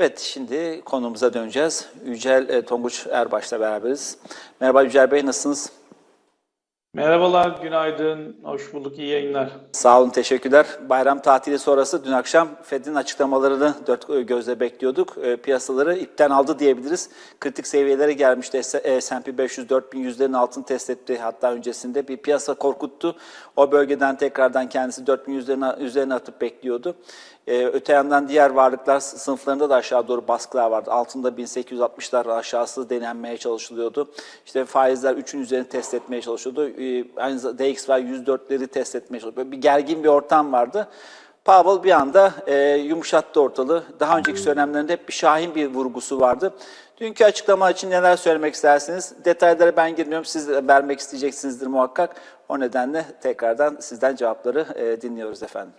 Evet, şimdi konumuza döneceğiz. Yücel e, Tonguç Erbaş'la beraberiz. Merhaba Yücel Bey, nasılsınız? Merhabalar, günaydın, hoş bulduk, iyi yayınlar. Sağ olun, teşekkürler. Bayram tatili sonrası dün akşam Fed'in açıklamalarını dört gözle bekliyorduk. E, Piyasaları ipten aldı diyebiliriz. Kritik seviyelere gelmişti. S&P 500 4100'lerin altını test etti. Hatta öncesinde bir piyasa korkuttu. O bölgeden tekrardan kendisi 4100'lerin üzerine atıp bekliyordu. Ee, öte yandan diğer varlıklar sınıflarında da aşağı doğru baskılar vardı. Altında 1860'lar aşağısı denenmeye çalışılıyordu. İşte faizler 3'ün üzerini test etmeye çalışıyordu. Ee, aynı zamanda DXY 104'leri test etmeye çalışıyordu. Böyle bir gergin bir ortam vardı. Powell bir anda e, yumuşattı ortalığı. Daha önceki söylemlerinde hep bir şahin bir vurgusu vardı. Dünkü açıklama için neler söylemek istersiniz? Detaylara ben girmiyorum. Siz de vermek isteyeceksinizdir muhakkak. O nedenle tekrardan sizden cevapları e, dinliyoruz efendim.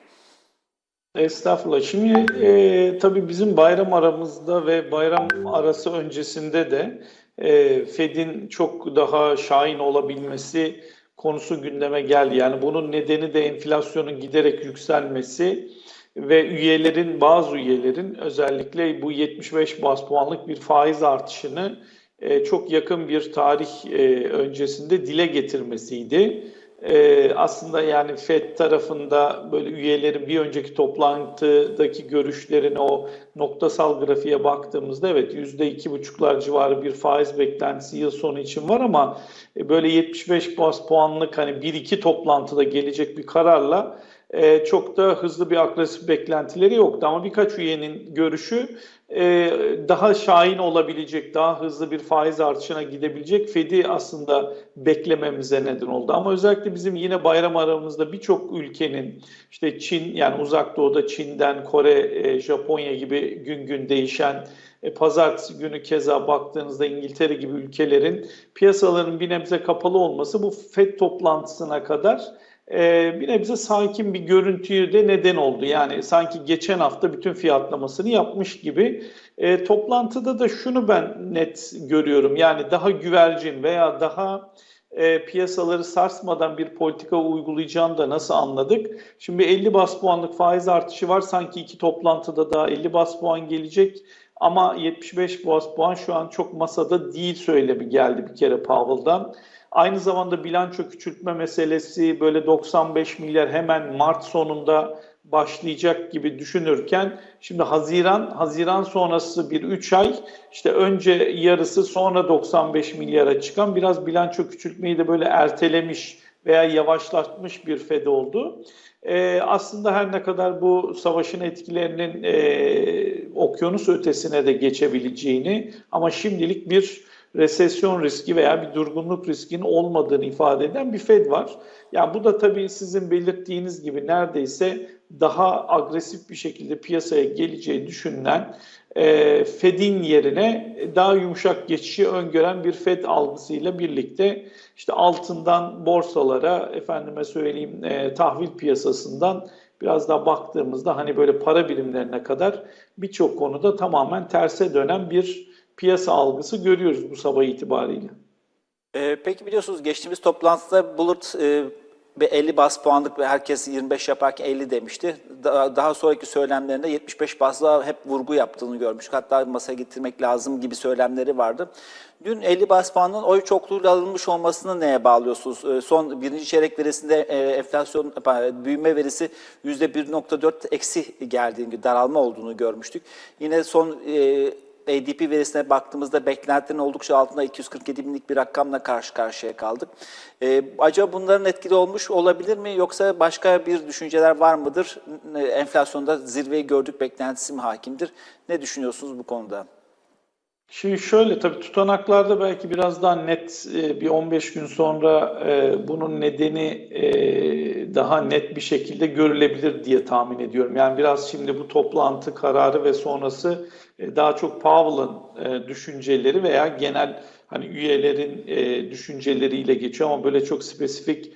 Estağfurullah. Şimdi e, tabii bizim bayram aramızda ve bayram arası öncesinde de e, Fed'in çok daha şahin olabilmesi konusu gündeme geldi. Yani bunun nedeni de enflasyonun giderek yükselmesi ve üyelerin, bazı üyelerin özellikle bu 75 bas puanlık bir faiz artışını e, çok yakın bir tarih e, öncesinde dile getirmesiydi. Ee, aslında yani FED tarafında böyle üyelerin bir önceki toplantıdaki görüşlerine o noktasal grafiğe baktığımızda evet yüzde iki buçuklar civarı bir faiz beklentisi yıl sonu için var ama e, böyle 75 bas puanlık hani bir iki toplantıda gelecek bir kararla e, çok da hızlı bir agresif beklentileri yoktu ama birkaç üyenin görüşü e, daha şahin olabilecek, daha hızlı bir faiz artışına gidebilecek Fed'i aslında beklememize neden oldu. Ama özellikle bizim yine bayram aramızda birçok ülkenin işte Çin yani uzak doğuda Çin'den Kore, e, Japonya gibi gün gün değişen e, pazartesi günü keza baktığınızda İngiltere gibi ülkelerin piyasaların bir nebze kapalı olması bu FED toplantısına kadar e, bir nebze sakin bir görüntüyü de neden oldu. Yani sanki geçen hafta bütün fiyatlamasını yapmış gibi. E, toplantıda da şunu ben net görüyorum. Yani daha güvercin veya daha e, piyasaları sarsmadan bir politika uygulayacağını da nasıl anladık? Şimdi 50 bas puanlık faiz artışı var. Sanki iki toplantıda daha 50 bas puan gelecek. Ama 75 bas puan şu an çok masada değil söylemi geldi bir kere Powell'dan. Aynı zamanda bilanço küçültme meselesi böyle 95 milyar hemen Mart sonunda başlayacak gibi düşünürken şimdi Haziran Haziran sonrası bir 3 ay işte önce yarısı sonra 95 milyara çıkan biraz bilanço küçültmeyi de böyle ertelemiş veya yavaşlatmış bir Fed oldu. Ee, aslında her ne kadar bu savaşın etkilerinin e, okyanus ötesine de geçebileceğini ama şimdilik bir resesyon riski veya bir durgunluk riskinin olmadığını ifade eden bir Fed var. Yani bu da tabii sizin belirttiğiniz gibi neredeyse daha agresif bir şekilde piyasaya geleceği düşünülen e, Fed'in yerine daha yumuşak geçişi öngören bir Fed algısıyla birlikte işte altından borsalara efendime söyleyeyim e, tahvil piyasasından biraz daha baktığımızda hani böyle para birimlerine kadar birçok konuda tamamen terse dönen bir piyasa algısı görüyoruz bu sabah itibariyle. Ee, peki biliyorsunuz geçtiğimiz toplantıda Bulut e, bir 50 bas puanlık ve herkes 25 yaparken 50 demişti. Daha, daha sonraki söylemlerinde 75 basla hep vurgu yaptığını görmüştük. Hatta masaya getirmek lazım gibi söylemleri vardı. Dün 50 bas puanın oy çokluğuyla alınmış olmasını neye bağlıyorsunuz? Ee, son birinci çeyrek verisinde e, enflasyon büyüme verisi %1.4 eksi geldiğini, daralma olduğunu görmüştük. Yine son e, ADP verisine baktığımızda beklentilerin oldukça altında 247 binlik bir rakamla karşı karşıya kaldık. Ee, acaba bunların etkili olmuş olabilir mi yoksa başka bir düşünceler var mıdır? Enflasyonda zirveyi gördük beklentisi mi hakimdir? Ne düşünüyorsunuz bu konuda? Şimdi şöyle tabii tutanaklarda belki biraz daha net e, bir 15 gün sonra e, bunun nedeni e, daha net bir şekilde görülebilir diye tahmin ediyorum. Yani biraz şimdi bu toplantı kararı ve sonrası daha çok Powell'ın düşünceleri veya genel hani üyelerin düşünceleriyle geçiyor ama böyle çok spesifik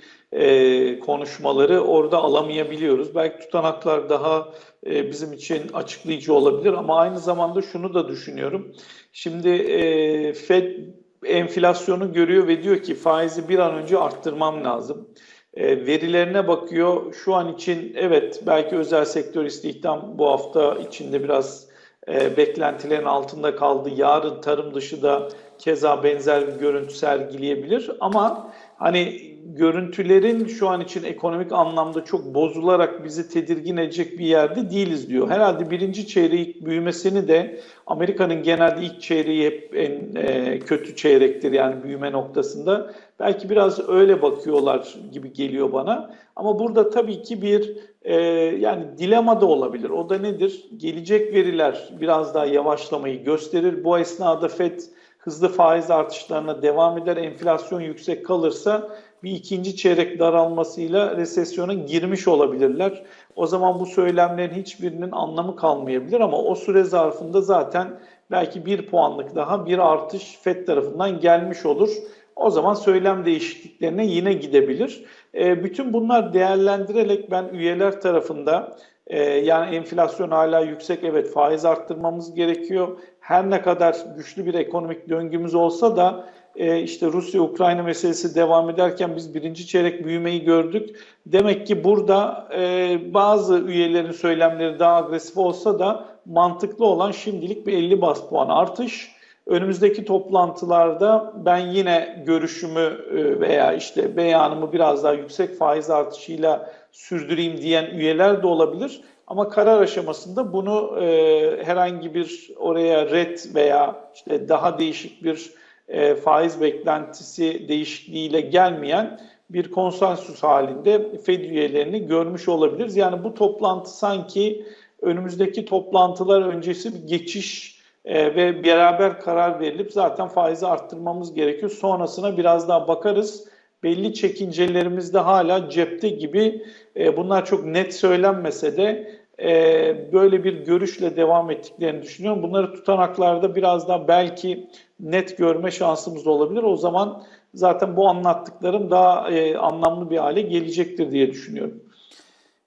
konuşmaları orada alamayabiliyoruz. Belki tutanaklar daha bizim için açıklayıcı olabilir ama aynı zamanda şunu da düşünüyorum. Şimdi e, Fed enflasyonu görüyor ve diyor ki faizi bir an önce arttırmam lazım. E, verilerine bakıyor. Şu an için evet belki özel sektör istihdam bu hafta içinde biraz e, beklentilerin altında kaldı. Yarın tarım dışı da keza benzer bir görüntü sergileyebilir. Ama hani görüntülerin şu an için ekonomik anlamda çok bozularak bizi tedirgin edecek bir yerde değiliz diyor. Herhalde birinci çeyreği büyümesini de Amerika'nın genelde ilk çeyreği hep en e, kötü çeyrektir yani büyüme noktasında. Belki biraz öyle bakıyorlar gibi geliyor bana. Ama burada tabii ki bir e, yani dilema da olabilir. O da nedir? Gelecek veriler biraz daha yavaşlamayı gösterir. Bu esnada FED hızlı faiz artışlarına devam eder. Enflasyon yüksek kalırsa bir ikinci çeyrek daralmasıyla resesyona girmiş olabilirler. O zaman bu söylemlerin hiçbirinin anlamı kalmayabilir ama o süre zarfında zaten belki bir puanlık daha bir artış FED tarafından gelmiş olur. O zaman söylem değişikliklerine yine gidebilir. E, bütün bunlar değerlendirerek ben üyeler tarafında e, yani enflasyon hala yüksek evet faiz arttırmamız gerekiyor. Her ne kadar güçlü bir ekonomik döngümüz olsa da işte Rusya-Ukrayna meselesi devam ederken biz birinci çeyrek büyümeyi gördük. Demek ki burada e, bazı üyelerin söylemleri daha agresif olsa da mantıklı olan şimdilik bir 50 bas puan artış. Önümüzdeki toplantılarda ben yine görüşümü e, veya işte beyanımı biraz daha yüksek faiz artışıyla sürdüreyim diyen üyeler de olabilir. Ama karar aşamasında bunu e, herhangi bir oraya red veya işte daha değişik bir e, faiz beklentisi değişikliğiyle gelmeyen bir konsensus halinde Fed üyelerini görmüş olabiliriz. Yani bu toplantı sanki önümüzdeki toplantılar öncesi bir geçiş e, ve beraber karar verilip zaten faizi arttırmamız gerekiyor. Sonrasına biraz daha bakarız. Belli çekincelerimiz de hala cepte gibi. E, bunlar çok net söylenmese de e, böyle bir görüşle devam ettiklerini düşünüyorum. Bunları tutanaklarda biraz daha belki net görme şansımız olabilir. O zaman zaten bu anlattıklarım daha e, anlamlı bir hale gelecektir diye düşünüyorum.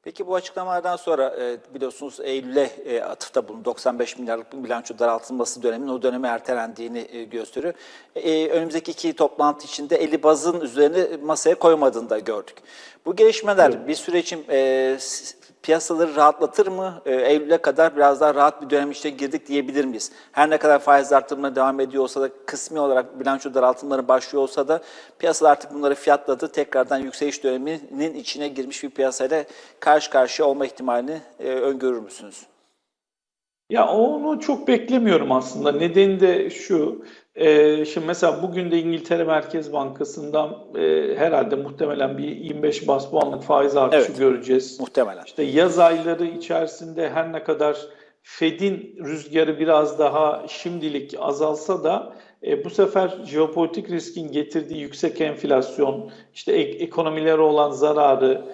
Peki bu açıklamalardan sonra e, biliyorsunuz Eylül'e e, atıfta bulun 95 milyarlık bilanço daraltılması dönemin o döneme ertelendiğini e, gösteriyor. E, önümüzdeki iki toplantı içinde 50 bazın üzerine masaya koymadığını da gördük. Bu gelişmeler evet. bir süre için e, piyasaları rahatlatır mı? E, Eylül'e kadar biraz daha rahat bir dönem içine girdik diyebilir miyiz? Her ne kadar faiz artırımına devam ediyor olsa da kısmi olarak bilanço daraltımları başlıyor olsa da piyasalar artık bunları fiyatladı. Tekrardan yükseliş döneminin içine girmiş bir piyasayla karşı karşıya olma ihtimalini e, öngörür müsünüz? Ya onu çok beklemiyorum aslında. Nedeni de şu. E, şimdi mesela bugün de İngiltere Merkez Bankası'ndan e, herhalde muhtemelen bir 25 bas puanlık faiz artışı Evet. göreceğiz. Muhtemelen. İşte yaz ayları içerisinde her ne kadar Fed'in rüzgarı biraz daha şimdilik azalsa da e, bu sefer jeopolitik riskin getirdiği yüksek enflasyon, işte ek- ekonomilere olan zararı,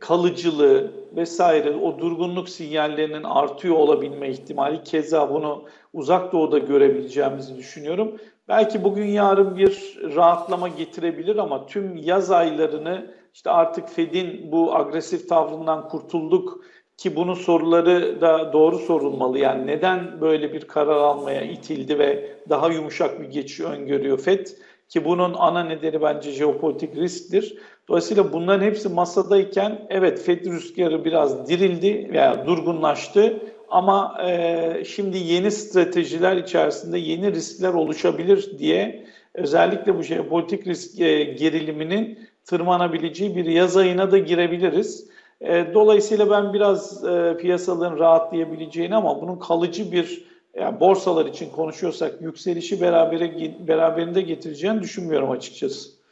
kalıcılığı vesaire o durgunluk sinyallerinin artıyor olabilme ihtimali keza bunu uzak doğuda görebileceğimizi düşünüyorum. Belki bugün yarın bir rahatlama getirebilir ama tüm yaz aylarını işte artık Fed'in bu agresif tavrından kurtulduk ki bunun soruları da doğru sorulmalı. Yani neden böyle bir karar almaya itildi ve daha yumuşak bir geçiş öngörüyor Fed? Ki bunun ana nedeni bence jeopolitik risktir. Dolayısıyla bunların hepsi masadayken evet Fed rüzgarı biraz dirildi veya durgunlaştı. Ama e, şimdi yeni stratejiler içerisinde yeni riskler oluşabilir diye özellikle bu jeopolitik risk e, geriliminin tırmanabileceği bir yaz ayına da girebiliriz. E, dolayısıyla ben biraz e, piyasaların rahatlayabileceğini ama bunun kalıcı bir yani borsalar için konuşuyorsak yükselişi berabere, beraberinde getireceğini düşünmüyorum açıkçası.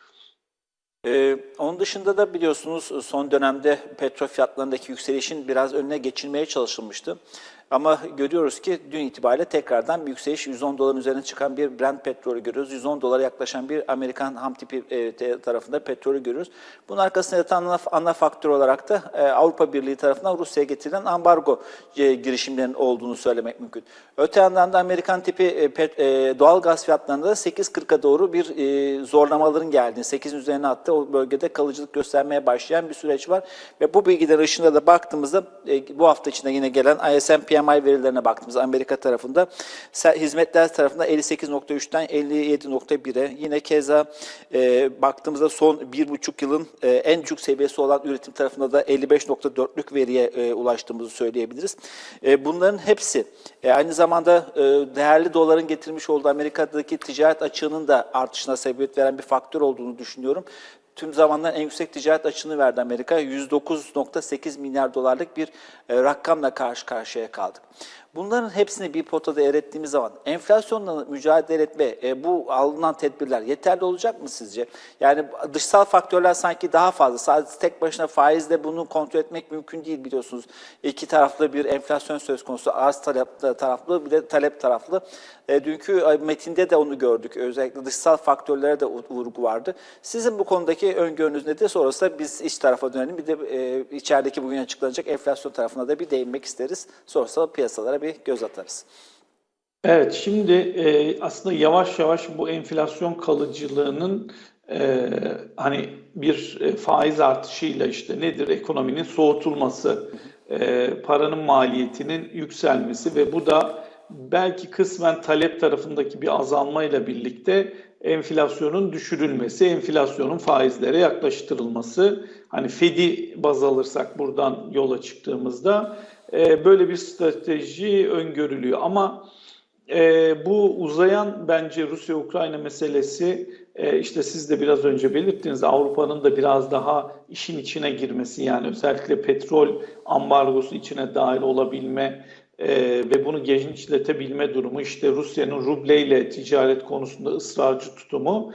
Ee, onun dışında da biliyorsunuz son dönemde petrol fiyatlarındaki yükselişin biraz önüne geçilmeye çalışılmıştı. Ama görüyoruz ki dün itibariyle tekrardan bir yükseliş 110 doların üzerine çıkan bir Brent petrolü görüyoruz. 110 dolara yaklaşan bir Amerikan ham tipi e, tarafında petrolü görüyoruz. Bunun arkasında yatan ana, ana faktör olarak da e, Avrupa Birliği tarafından Rusya'ya getirilen ambargo e, girişimlerinin olduğunu söylemek mümkün. Öte yandan da Amerikan tipi pet, doğal gaz fiyatlarında da 8.40'a doğru bir zorlamaların geldiğini, 8'in üzerine attı o bölgede kalıcılık göstermeye başlayan bir süreç var. Ve bu bilgiler ışığında da baktığımızda bu hafta içinde yine gelen ISM PMI verilerine baktığımız Amerika tarafında hizmetler tarafında 58.3'ten 57.1'e yine keza e, baktığımızda son bir buçuk yılın e, en düşük seviyesi olan üretim tarafında da 55.4'lük veriye e, ulaştığımızı söyleyebiliriz. E, bunların hepsi e, aynı zamanda e, değerli doların getirmiş olduğu Amerika'daki ticaret açığının da artışına sebebiyet veren bir faktör olduğunu düşünüyorum. Tüm zamanların en yüksek ticaret açığını verdi Amerika. 109.8 milyar dolarlık bir e, rakamla karşı karşıya kaldık. Bunların hepsini bir potada erittiğimiz zaman enflasyonla mücadele etme, e, bu alınan tedbirler yeterli olacak mı sizce? Yani dışsal faktörler sanki daha fazla. Sadece tek başına faizle bunu kontrol etmek mümkün değil biliyorsunuz. İki taraflı bir enflasyon söz konusu. Arz talep taraflı bir de talep taraflı. E, dünkü metinde de onu gördük. Özellikle dışsal faktörlere de vurgu vardı. Sizin bu konudaki öngörünüz nedir? Sonrasında biz iç tarafa dönelim. Bir de e, içerideki bugün açıklanacak enflasyon tarafına da bir değinmek isteriz. Sonrasında piyasalara bir göz atarız. Evet, şimdi e, aslında yavaş yavaş bu enflasyon kalıcılığının e, hani bir e, faiz artışıyla işte nedir ekonominin soğutulması, e, paranın maliyetinin yükselmesi ve bu da belki kısmen talep tarafındaki bir azalmayla birlikte enflasyonun düşürülmesi, enflasyonun faizlere yaklaştırılması. Hani Fed'i baz alırsak buradan yola çıktığımızda e, böyle bir strateji öngörülüyor. Ama e, bu uzayan bence Rusya-Ukrayna meselesi e, işte siz de biraz önce belirttiniz Avrupa'nın da biraz daha işin içine girmesi yani özellikle petrol ambargosu içine dahil olabilme e, ve bunu genişletebilme durumu işte Rusya'nın rubleyle ticaret konusunda ısrarcı tutumu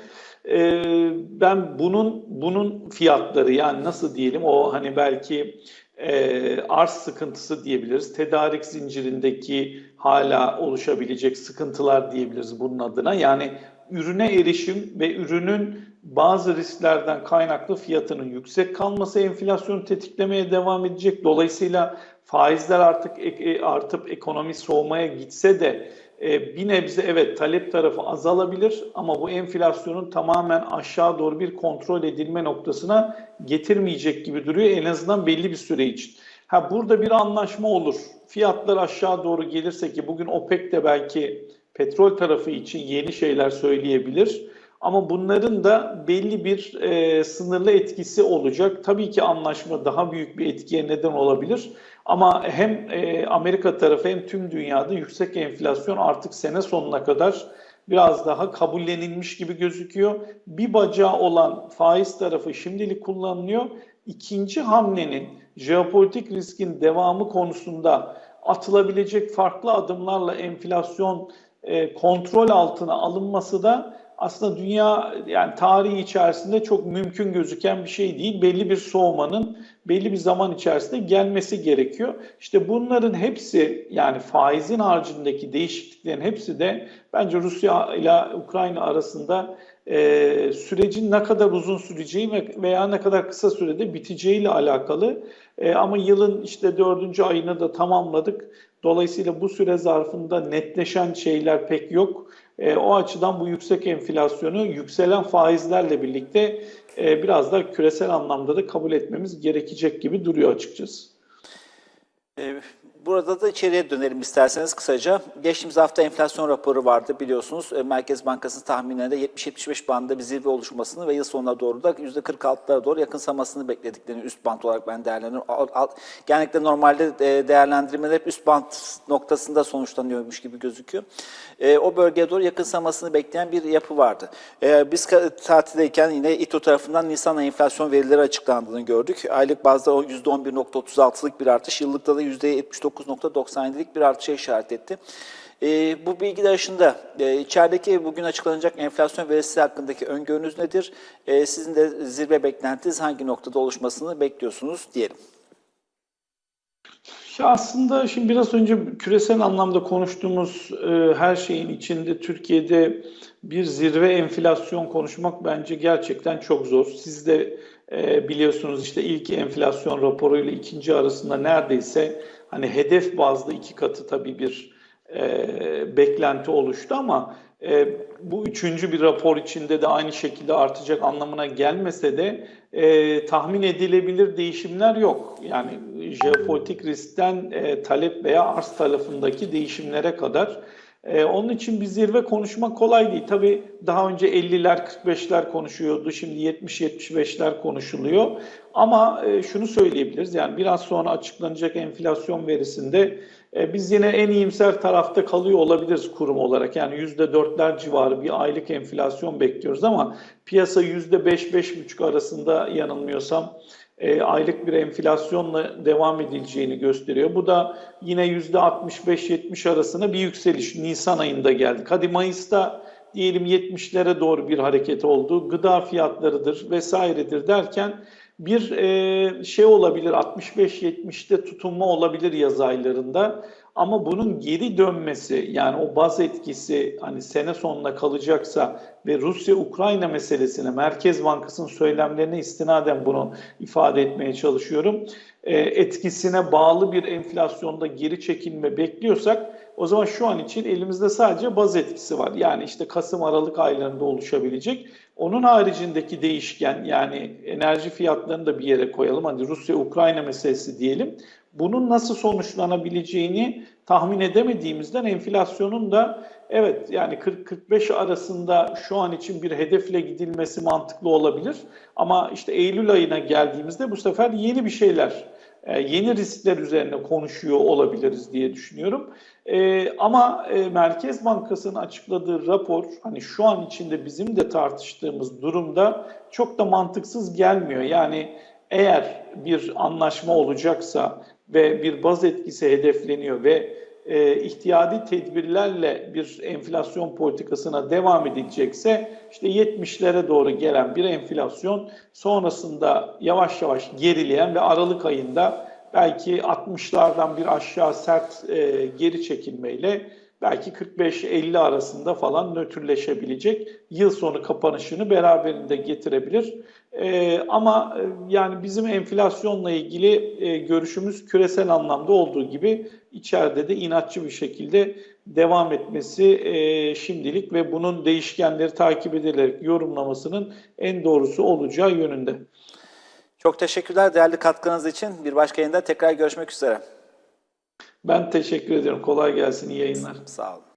e, ben bunun bunun fiyatları yani nasıl diyelim o hani belki e, arz sıkıntısı diyebiliriz. Tedarik zincirindeki hala oluşabilecek sıkıntılar diyebiliriz bunun adına. Yani ürüne erişim ve ürünün bazı risklerden kaynaklı fiyatının yüksek kalması enflasyonu tetiklemeye devam edecek. Dolayısıyla faizler artık e, artıp ekonomi soğumaya gitse de e, bir nebze evet talep tarafı azalabilir ama bu enflasyonun tamamen aşağı doğru bir kontrol edilme noktasına getirmeyecek gibi duruyor en azından belli bir süre için. Ha burada bir anlaşma olur. Fiyatlar aşağı doğru gelirse ki bugün OPEC de belki petrol tarafı için yeni şeyler söyleyebilir. Ama bunların da belli bir e, sınırlı etkisi olacak. Tabii ki anlaşma daha büyük bir etkiye neden olabilir. Ama hem e, Amerika tarafı hem tüm dünyada yüksek enflasyon artık sene sonuna kadar biraz daha kabullenilmiş gibi gözüküyor. Bir bacağı olan faiz tarafı şimdilik kullanılıyor. İkinci hamlenin jeopolitik riskin devamı konusunda atılabilecek farklı adımlarla enflasyon e, kontrol altına alınması da aslında dünya yani tarihi içerisinde çok mümkün gözüken bir şey değil. Belli bir soğumanın belli bir zaman içerisinde gelmesi gerekiyor. İşte bunların hepsi yani faizin haricindeki değişikliklerin hepsi de bence Rusya ile Ukrayna arasında e, sürecin ne kadar uzun süreceği veya ne kadar kısa sürede biteceğiyle alakalı. E, ama yılın işte dördüncü ayını da tamamladık. Dolayısıyla bu süre zarfında netleşen şeyler pek yok. E, o açıdan bu yüksek enflasyonu yükselen faizlerle birlikte e, biraz da küresel anlamda da kabul etmemiz gerekecek gibi duruyor açıkçası. Burada da içeriye dönelim isterseniz kısaca. Geçtiğimiz hafta enflasyon raporu vardı biliyorsunuz. E, Merkez Bankası'nın tahminlerinde 70-75 bandında bir zirve oluşmasını ve yıl sonuna doğru da %46'lara doğru yakınsamasını beklediklerini üst band olarak ben değerlendiriyorum. Genellikle normalde e, değerlendirmeler hep üst band noktasında sonuçlanıyormuş gibi gözüküyor. E, o bölgeye doğru yakınsamasını bekleyen bir yapı vardı. Biz tatildeyken yine İTO tarafından Nisan ayı enflasyon verileri açıklandığını gördük. Aylık bazda %11.36'lık bir artış, yıllıkta da %79 %9.97'lik bir artışa işaret etti. E, bu bilgiler dışında e, içerideki bugün açıklanacak enflasyon verisi hakkındaki öngörünüz nedir? E, sizin de zirve beklentiniz hangi noktada oluşmasını bekliyorsunuz diyelim. Ya aslında şimdi biraz önce küresel anlamda konuştuğumuz e, her şeyin içinde Türkiye'de bir zirve enflasyon konuşmak bence gerçekten çok zor. Siz de e, biliyorsunuz işte ilk enflasyon raporuyla ikinci arasında neredeyse hani hedef bazlı iki katı tabii bir e, beklenti oluştu ama e, bu üçüncü bir rapor içinde de aynı şekilde artacak anlamına gelmese de e, tahmin edilebilir değişimler yok. Yani jeopolitik riskten e, talep veya arz tarafındaki değişimlere kadar. E, onun için bir zirve konuşmak kolay değil. Tabii daha önce 50'ler 45'ler konuşuyordu. Şimdi 70-75'ler konuşuluyor. Ama e, şunu söyleyebiliriz. Yani biraz sonra açıklanacak enflasyon verisinde e, biz yine en iyimser tarafta kalıyor olabiliriz kurum olarak. Yani %4'ler civarı bir aylık enflasyon bekliyoruz ama piyasa %5-5,5 arasında yanılmıyorsam e, aylık bir enflasyonla devam edileceğini gösteriyor. Bu da yine %65-70 arasında bir yükseliş Nisan ayında geldik. Hadi Mayıs'ta diyelim 70'lere doğru bir hareket oldu. Gıda fiyatlarıdır vesairedir derken bir e, şey olabilir 65-70'te tutunma olabilir yaz aylarında. Ama bunun geri dönmesi yani o baz etkisi hani sene sonuna kalacaksa ve Rusya-Ukrayna meselesine Merkez Bankası'nın söylemlerine istinaden bunu ifade etmeye çalışıyorum. E, etkisine bağlı bir enflasyonda geri çekilme bekliyorsak o zaman şu an için elimizde sadece baz etkisi var. Yani işte Kasım-Aralık aylarında oluşabilecek. Onun haricindeki değişken yani enerji fiyatlarını da bir yere koyalım. Hadi Rusya-Ukrayna meselesi diyelim. Bunun nasıl sonuçlanabileceğini tahmin edemediğimizden enflasyonun da evet yani 40-45 arasında şu an için bir hedefle gidilmesi mantıklı olabilir. Ama işte Eylül ayına geldiğimizde bu sefer yeni bir şeyler e, yeni riskler üzerine konuşuyor olabiliriz diye düşünüyorum. E, ama e, Merkez Bankası'nın açıkladığı rapor hani şu an içinde bizim de tartıştığımız durumda çok da mantıksız gelmiyor. Yani eğer bir anlaşma olacaksa ve bir baz etkisi hedefleniyor ve e, ihtiyadi tedbirlerle bir enflasyon politikasına devam edilecekse işte 70'lere doğru gelen bir enflasyon sonrasında yavaş yavaş gerileyen ve Aralık ayında belki 60'lardan bir aşağı sert e, geri çekilmeyle belki 45-50 arasında falan nötrleşebilecek yıl sonu kapanışını beraberinde getirebilir. Ee, ama e, yani bizim enflasyonla ilgili e, görüşümüz küresel anlamda olduğu gibi içeride de inatçı bir şekilde devam etmesi e, şimdilik ve bunun değişkenleri takip edilerek yorumlamasının en doğrusu olacağı yönünde. Çok teşekkürler değerli katkınız için. Bir başka yayında tekrar görüşmek üzere. Ben teşekkür ederim. Kolay gelsin. İyi yayınlar. Sağ olun.